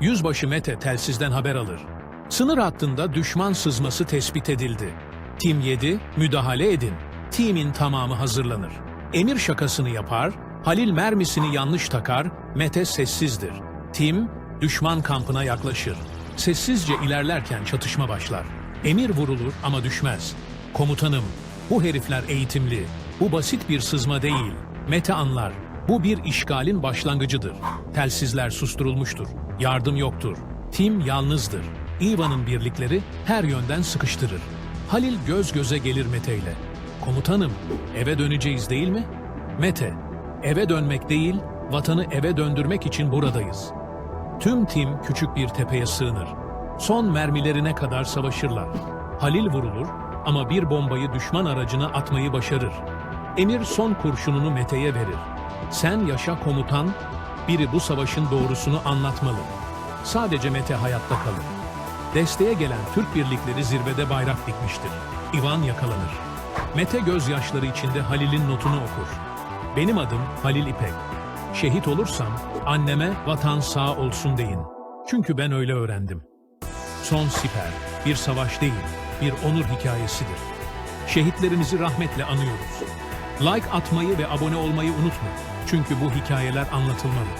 Yüzbaşı Mete telsizden haber alır. Sınır hattında düşman sızması tespit edildi. Tim 7, müdahale edin. Timin tamamı hazırlanır. Emir şakasını yapar, Halil mermisini yanlış takar, Mete sessizdir. Tim, düşman kampına yaklaşır. Sessizce ilerlerken çatışma başlar. Emir vurulur ama düşmez. Komutanım, bu herifler eğitimli. Bu basit bir sızma değil. Mete anlar. Bu bir işgalin başlangıcıdır. Telsizler susturulmuştur. Yardım yoktur. Tim yalnızdır. Ivan'ın birlikleri her yönden sıkıştırır. Halil göz göze gelir Mete ile. Komutanım, eve döneceğiz değil mi? Mete, eve dönmek değil, vatanı eve döndürmek için buradayız. Tüm tim küçük bir tepeye sığınır. Son mermilerine kadar savaşırlar. Halil vurulur ama bir bombayı düşman aracına atmayı başarır. Emir son kurşununu Mete'ye verir. Sen yaşa komutan, biri bu savaşın doğrusunu anlatmalı. Sadece Mete hayatta kalır. Desteğe gelen Türk birlikleri zirvede bayrak dikmiştir. İvan yakalanır. Mete gözyaşları içinde Halil'in notunu okur. Benim adım Halil İpek. Şehit olursam anneme vatan sağ olsun deyin. Çünkü ben öyle öğrendim. Son siper bir savaş değil, bir onur hikayesidir. Şehitlerimizi rahmetle anıyoruz. Like atmayı ve abone olmayı unutma. Çünkü bu hikayeler anlatılmalı.